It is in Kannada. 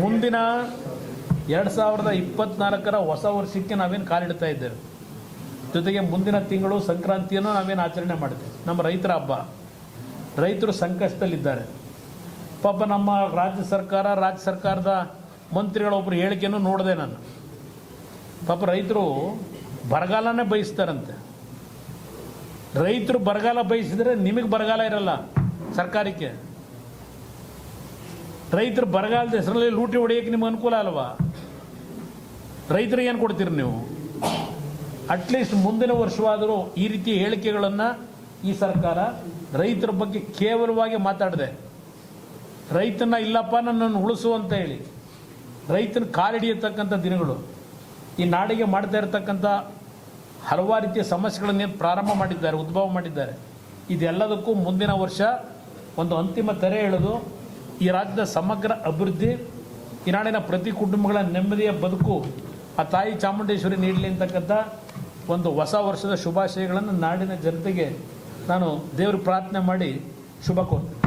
ಮುಂದಿನ ಎರಡು ಸಾವಿರದ ಇಪ್ಪತ್ನಾಲ್ಕರ ಹೊಸ ವರ್ಷಕ್ಕೆ ನಾವೇನು ಕಾಲಿಡ್ತಾ ಇದ್ದೇವೆ. ಜೊತೆಗೆ ಮುಂದಿನ ತಿಂಗಳು ಸಂಕ್ರಾಂತಿಯನ್ನು ನಾವೇನು ಆಚರಣೆ ಮಾಡ್ತೇವೆ. ನಮ್ಮ ರೈತರ ಹಬ್ಬ. ರೈತರು ಸಂಕಷ್ಟದಲ್ಲಿದ್ದಾರೆ. ಪಾಪ ನಮ್ಮ ರಾಜ್ಯ ಸರ್ಕಾರ, ರಾಜ್ಯ ಸರ್ಕಾರದ ಮಂತ್ರಿಗಳ ಒಬ್ಬರು ಹೇಳಿಕೆಯನ್ನು ನೋಡಿದೆ ನಾನು. ಪಾಪ ರೈತರು ಬರಗಾಲನೇ ಬಯಸ್ತಾರಂತೆ. ರೈತರು ಬರಗಾಲ ಬಯಸಿದ್ರೆ ನಿಮಗೆ ಬರಗಾಲ ಇರಲ್ಲ ಸರ್ಕಾರಕ್ಕೆ. ರೈತರು ಬರಗಾಲದ ಹೆಸರಲ್ಲಿ ಲೂಟಿ ಹೊಡೆಯಕ್ಕೆ ನಿಮ್ಗೆ ಅನುಕೂಲ ಅಲ್ವಾ? ರೈತರಿಗೆ ಏನು ಕೊಡ್ತೀರಿ ನೀವು? ಅಟ್ಲೀಸ್ಟ್ ಮುಂದಿನ ವರ್ಷವಾದರೂ ಈ ರೀತಿಯ ಹೇಳಿಕೆಗಳನ್ನು ಈ ಸರ್ಕಾರ ರೈತರ ಬಗ್ಗೆ ಕೇವಲವಾಗಿ ಮಾತಾಡಿದೆ. ರೈತನ ಇಲ್ಲಪ್ಪ ನನ್ನನ್ನು ಉಳಿಸು ಅಂತ ಹೇಳಿ. ರೈತನ ಕಾಲಿಡಿಯತಕ್ಕಂಥ ದಿನಗಳು. ಈ ನಾಡಿಗೆ ಮಾಡ್ತಾ ಇರತಕ್ಕಂಥ ಹಲವಾರು ರೀತಿಯ ಸಮಸ್ಯೆಗಳನ್ನು ಪ್ರಾರಂಭ ಮಾಡಿದ್ದಾರೆ, ಉದ್ಭವ ಮಾಡಿದ್ದಾರೆ. ಇದೆಲ್ಲದಕ್ಕೂ ಮುಂದಿನ ವರ್ಷ ಒಂದು ಅಂತಿಮ ತೆರೆ ಎಳೆದು ಈ ರಾಜ್ಯದ ಸಮಗ್ರ ಅಭಿವೃದ್ಧಿ ಈ ನಾಡಿನ ಪ್ರತಿ ಕುಟುಂಬಗಳ ನೆಮ್ಮದಿಯ ಬದುಕು, ಆ ತಾಯಿ ಚಾಮುಂಡೇಶ್ವರಿ ನೀಡಲಿ ಅಂತಕ್ಕಂಥ ಒಂದು ಹೊಸ ವರ್ಷದ ಶುಭಾಶಯಗಳನ್ನು ನಾಡಿನ ಜನತೆಗೆ ನಾನು ದೇವರು ಪ್ರಾರ್ಥನೆ ಮಾಡಿ ಶುಭ ಕೋರ್ತೇನೆ